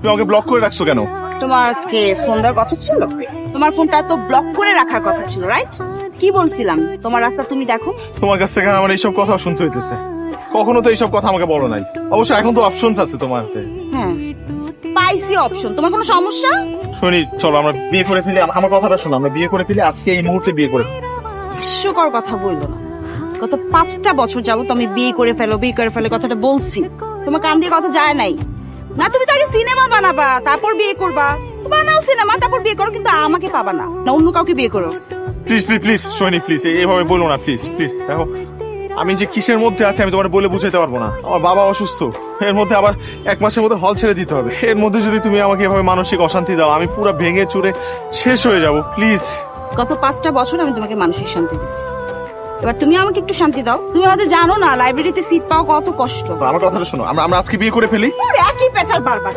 তুমি আমাকে ব্লক করে রাখছো কেন? তোমাকে ফোন দেওয়ার কথা ছিল? তোমার ফোনটা তো ব্লক করে রাখার কথা ছিল রাইট কি বলছিলাম? তোমার রাস্তা তুমি দেখো। তোমার কাছ থেকে আমার এইসব কথা শুনতে হইতেছে। কখনো তো এইসব কথা আমাকে বলো নাই। অবশ্য এখন তো অপশনস আছে তোমার হাতে হ্যাঁ। পাইছি অপশন তোমার কোনো সমস্যা? শুনি চলো আমরা বিয়ে করে ফেলি। আমার কথাটা শোনো আমরা বিয়ে করে ফেলি আজকে এই মুহূর্তে বিয়ে করে। হাস্যকর কথা বলল না। গত পাঁচটা বছর যাব তো আমি বিয়ে করে ফেলো বিয়ে করে ফেলো কথাটা বলছি। তোমার কান দিয়ে কথা যায় নাই। না তুমি তো আগে সিনেমা বানাবা তারপর বিয়ে করবা। বানাও সিনেমা তারপর বিয়ে করো কিন্তু আমাকে পাবা না। না অন্য কাউকে বিয়ে করো। Please please please Soni please এইভাবে বলো না প্লিজ প্লিজ দেখো আমি যে কিসের মধ্যে আছি আমি তোমার বলে বুঝাতে পারব না। আমার বাবা অসুস্থ। এর মধ্যে আবার এক মাসের মধ্যে হল ছেড়ে দিতে হবে। এর মধ্যে যদি তুমি আমাকে এভাবে মানসিক অশান্তি দাও আমি পুরো ভেঙে চুরে শেষ হয়ে যাব প্লিজ গত পাঁচটা বছর আমি তোমাকে মানসিক শান্তি দিচ্ছি। এবার তুমি আমাকে একটু শান্তি দাও। তুমি হয়তো জানো না লাইব্রেরিতে সিট পাওয়া কত কষ্ট। আমার কথাটা শোনো আমরা আমরা আজকে বিয়ে করে ফেলি। একই পেছাল বারবার।